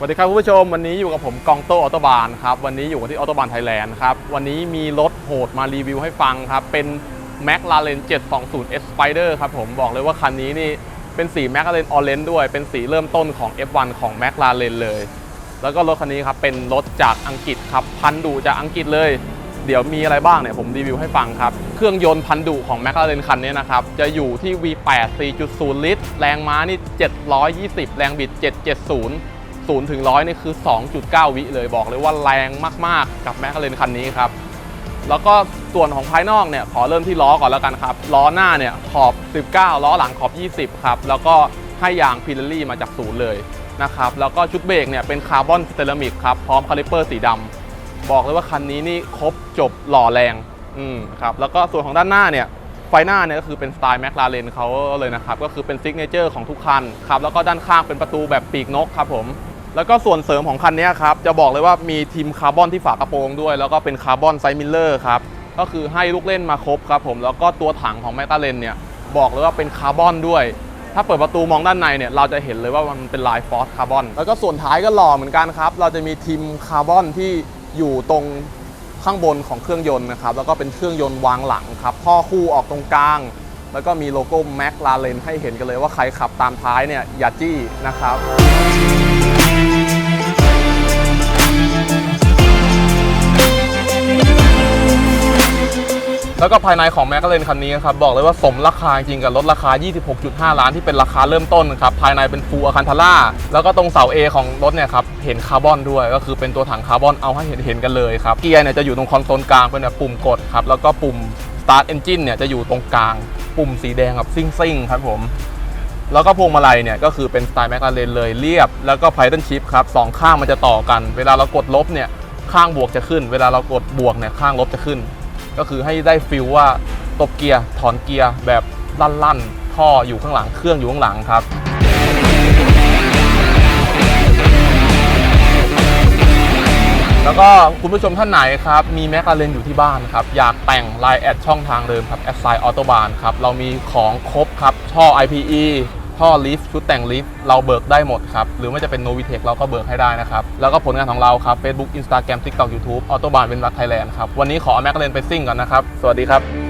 สวัสดีครับคุณผู้ชมวันนี้อยู่กับผมกองโตออโตบานครับวันนี้อยู่กันที่ออโตบานไทยแลนด์ครับวันนี้มีรถโหดมารีวิวให้ฟังครับเป็น m c l a r e n 720 S Spider ครับผมบอกเลยว่าคันนี้นี่เป็นสี m c l a r e n Orange ด้วยเป็นสีเริ่มต้นของ F1 ของ m c l a r e n เลย แล้วก็รถคันนี้ครับเป็นรถจากอังกฤษครับพันดุจากอังกฤษเลย เดี๋ยวมีอะไรบ้างเนี่ยผมรีวิวให้ฟังครับเครื่องยนต์พันดุของ m c l a r e n คันนี้นะครับจะอยู่ที่ V8 4.0 ลิตร แรงม้านี่720 แรงบิด 770 0ถึง100นี่คือ 2.9 วิเลยบอกเลยว่าแรงมากๆ กับ m c l a r e n คันนี้ครับ แล้วก็ส่วนของภายนอกเนี่ยขอเริ่มที่ล้อก่อนแล้วกันครับ ล้อหน้าเนี่ยขอบ 19 ล้อหลังขอบ 20 ครับ แล้วก็ให้ยางพิลลี่มาจากศูนย์เลยนะครับแล้วก็ชุดเบรกเนี่ยเป็นคาร์บอนเซรามิกครับพร้อมคาลิเปอร์สีดำบอกเลยว่าคันนี้นี่ครบจบหล่อแรงอืมครับแล้วก็ส่วนของด้านหน้าเนี่ยไฟหน้าเนี่ยก็คือเป็นสไตล์แมคลาเรนเขาเลยนะครับ ก็คือเป็นซิกเนเจอร์ของทุกคันครับแล้วก็ด้านข้างเป็นประตูแบบปีกนกครับผม แล้วก็ส่วนเสริมของคันนี้ครับ จะบอกเลยว่ามีทีมคาร์บอนที่ฝากระโปรงด้วย แล้วก็เป็นคาร์บอนไซมิลเลอร์ครับ ก็คือให้ลูกเล่นมาครบครับผม แล้วก็ตัวถังของแมคลาเรนเนี่ย บอกเลยว่าเป็นคาร์บอนด้วย ถ้าเปิดประตูมองด้านในเนี่ย เราจะเห็นเลยว่ามันเป็นลายฟอสคาร์บอน แล้วก็ส่วนท้ายก็หล่อเหมือนกันครับ เราจะมีทีมคาร์บอนที่อยู่ตรงข้างบนของเครื่องยนต์นะครับ แล้วก็เป็นเครื่องยนต์วางหลังครับพ่อคู่ออกตรงกลาง แล้วก็มีโลโก้แม็กลาเรนให้เห็นกันเลยว่าใครขับตามท้ายเนี่ยอย่าจี้นะครับแล้วก็ภายในของแมค l าเรนคันนี้ครับบอกเลยว่าสมราคาจริงกับรถราคา 26.5 ล้านที่เป็นราคาเริ่มต้นครับภายในเป็นฟูลอะคันทาร่าแล้วก็ตรงเสา A ของรถเนี่ยครับเห็นคาร์บอนด้วย ก็คือเป็นตัวถังคาร์บอนเอาให้เห็นเห็นกันเลยครับเกียร์เนี่ยจะอยู่ตรงคอนโซลกลางเป็นแบบปุ่มกดครับแล้วก็ปุ่ม start engine เนี่ยจะอยู่ตรงกลาง ปุ่มสีแดงแบบซิ่งๆครับผม แล้วก็พวงมาลัยเนี่ยก็คือเป็นสไตล์แมคลาเรนเลยเรียบ แล้วก็ไพทันชิพครับสองข้างมันจะต่อกัน เวลาเรากดลบเนี่ยข้างบวกจะขึ้น เวลาเรากดบวกเนี่ยข้างลบจะขึ้น ก็คือให้ได้ฟิลว่าตบเกียร์ถอนเกียร์แบบลั่นๆท่ออยู่ข้างหลังเครื่องอยู่ข้างหลังครับ แล้วก็คุณผู้ชมท่านไหนครับ มีแมคลาเรนอยู่ที่บ้านครับ อยากแต่งลายแอดช่องทางเดิมครับแอดไซน์ออโตบานครับ เรามีของครบครับท่อ IPE ท่อลิฟต์ชุดแต่งลิฟต์เราเบิกได้หมดครับ หรือไม่จะเป็นโนวิเทคเราก็เบิกให้ได้นะครับ แล้วก็ผลงานของเราครับ Facebook Instagram TikTok YouTube ออโตบานเป็นรักไทยแลนด์ครับ วันนี้ขอแมคลาเรนไปซิ่งก่อนนะครับ สวัสดีครับ